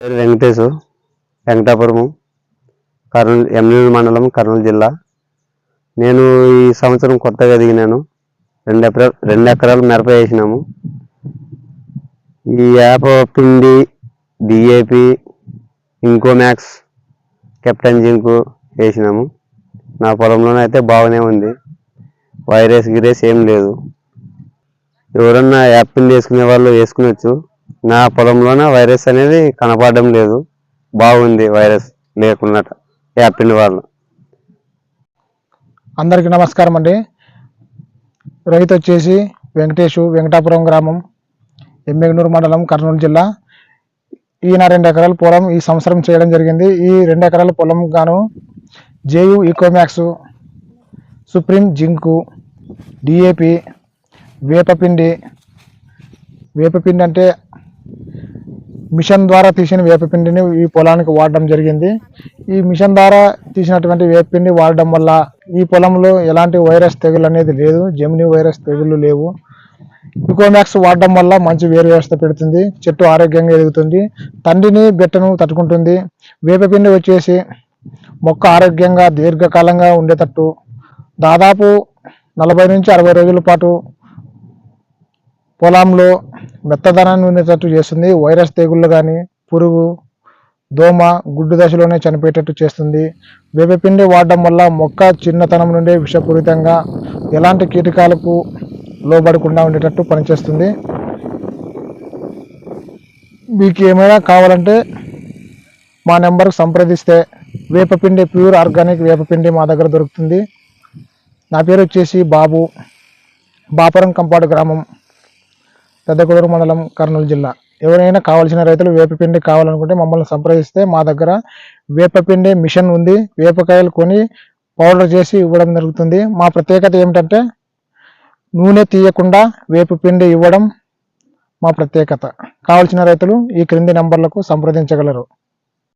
పేరు వెంకటేశు వెంకటాపురము కర్నూలు ఎమ్మెల్యే మండలం కర్నూలు జిల్లా. నేను ఈ సంవత్సరం కొత్తగా దిగినాను రెండు ఎకరాలు రెండు ఎకరాలు మిరప వేసినాము. ఈ యాప పిండి డిఏపి ఇంకోమ్యాక్స్ కెప్టెన్ జింకు వేసినాము. నా పొలంలోనే అయితే బాగానే ఉంది. వైరస్ గిరేస్ ఏం లేదు. ఎవరన్నా యాప్ పిండి వేసుకునే వాళ్ళు వేసుకునొచ్చు. నా పొలంలోన వైరస్ అనేది కనపడడం లేదు. బాగుంది వైరస్ లేకుండా యాపిల్ వాళ్ళు. అందరికీ నమస్కారం అండి. రైతు వచ్చేసి వెంకటేషు వెంకటాపురం గ్రామం ఎమ్మెగనూరు మండలం కర్నూలు జిల్లా. ఈయన రెండు ఎకరాల పొలం ఈ సంవత్సరం చేయడం జరిగింది. ఈ రెండు ఎకరాల పొలం గాను జేయు ఈకోమ్యాక్స్ సుప్రీం జింకు డిఏపి వేపపిండి. వేపపిండి అంటే మిషన్ ద్వారా తీసిన వేపపిండిని ఈ పొలానికి వాడడం జరిగింది. ఈ మిషన్ ద్వారా తీసినటువంటి వేపపిండి వాడడం వల్ల ఈ పొలంలో ఎలాంటి వైరస్ తెగులు అనేది లేదు జెమిని వైరస్ తెగులు లేవు. ఇకోమాక్స్ వాడడం వల్ల మంచి వేరు వ్యవస్థ పెడుతుంది చెట్టు ఆరోగ్యంగా ఎదుగుతుంది తండ్రిని బెట్టను తట్టుకుంటుంది. వేపపిండి వచ్చేసి మొక్క ఆరోగ్యంగా దీర్ఘకాలంగా ఉండేటట్టు దాదాపు నలభై నుంచి అరవై రోజుల పాటు పొలంలో మెత్తదనాన్ని ఉండేటట్టు చేస్తుంది. వైరస్ తెగుళ్ళు కానీ పురుగు దోమ గుడ్డు దశలోనే చనిపోయేటట్టు చేస్తుంది. వేపపిండి వాడడం వల్ల మొక్క చిన్నతనం నుండే విషపూరితంగా ఎలాంటి కీటకాలకు లోబడకుండా ఉండేటట్టు పనిచేస్తుంది. మీకు ఏమైనా కావాలంటే మా నెంబర్కి సంప్రదిస్తే వేపపిండి ప్యూర్ ఆర్గానిక్ వేపపిండి మా దగ్గర దొరుకుతుంది. నా పేరు వచ్చేసి బాబు. బాపురం కంపాడు గ్రామం. పెద్దకొడూరు మండలం కర్నూలు జిల్లా. ఎవరైనా కావాల్సిన రైతులు వేపపిండి కావాలనుకుంటే మమ్మల్ని సంప్రదిస్తే మా దగ్గర వేపపిండి మిషన్ ఉంది. వేపకాయలు కొని పౌడర్ చేసి ఇవ్వడం జరుగుతుంది. మా ప్రత్యేకత ఏమిటంటే నూనె తీయకుండా వేపపిండి ఇవ్వడం మా ప్రత్యేకత. కావాల్సిన రైతులు ఈ క్రింది నంబర్లకు సంప్రదించగలరు.